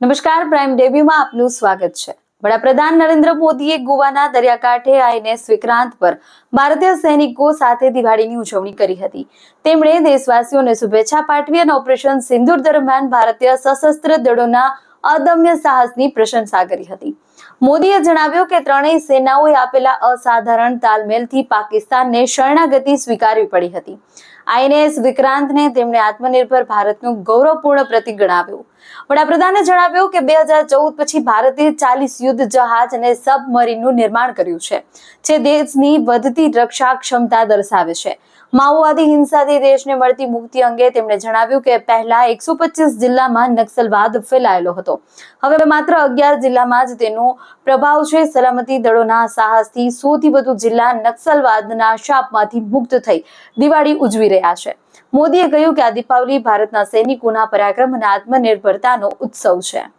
નમસ્કાર પ્રાઇમ ડેબ્યુમાં આપનું સ્વાગત છે. વડાપ્રધાન નરેન્દ્ર મોદીએ ગોવાના દરિયાકાંઠે આઈએનએસ વિક્રાંત પર ભારતીય સૈનિકો સાથે દિવાળીની ઉજવણી કરી હતી. તેમણે દેશવાસીઓને શુભેચ્છા પાઠવી અને ઓપરેશન સિંદૂર દરમિયાન ભારતીય સશસ્ત્ર દળોના અદમ્ય સાહસની પ્રશંસા કરી હતી. મોદીએ જણાવ્યું કે ત્રણેય સેનાઓએ આપેલા અસાધારણ તાલમેલથી પાકિસ્તાનને શરણાગતિ સ્વીકારવી પડી હતી. આઈએનએસ વિક્રાંતને તેમણે આત્મનિર્ભર ભારતનું ગૌરવપૂર્ણ પ્રતિક ગણાવ્યું. વડાપ્રધાને જણાવ્યું કે બે હજાર ચૌદ પછી ભારતે ચાલીસ યુદ્ધ જહાજ અને સબમરીનનું નિર્માણ કર્યું છે, જે દેશની વધતી રક્ષા ક્ષમતા દર્શાવે છે. માઓવાદી હિંસાથી દેશને મળતી મુક્તિ અંગે તેમણે જણાવ્યું કે પહેલા એકસો જિલ્લામાં નક્સલવાદ ફેલાયેલો હતો. હવે માત્ર અગિયાર જિલ્લામાં જ તેનો પ્રભાવ છે. સલામતી દળોના સાહસથી સૌથી વધુ જિલ્લા નક્સલવાદના શાપમાંથી મુક્ત થઈ દિવાળી ઉજવી રહ્યા છે. મોદીએ કહ્યું કે આ દીપાવલી ભારતના સૈનિકોના પરાક્રમ અને આત્મનિર્ભરતાનો ઉત્સવ છે.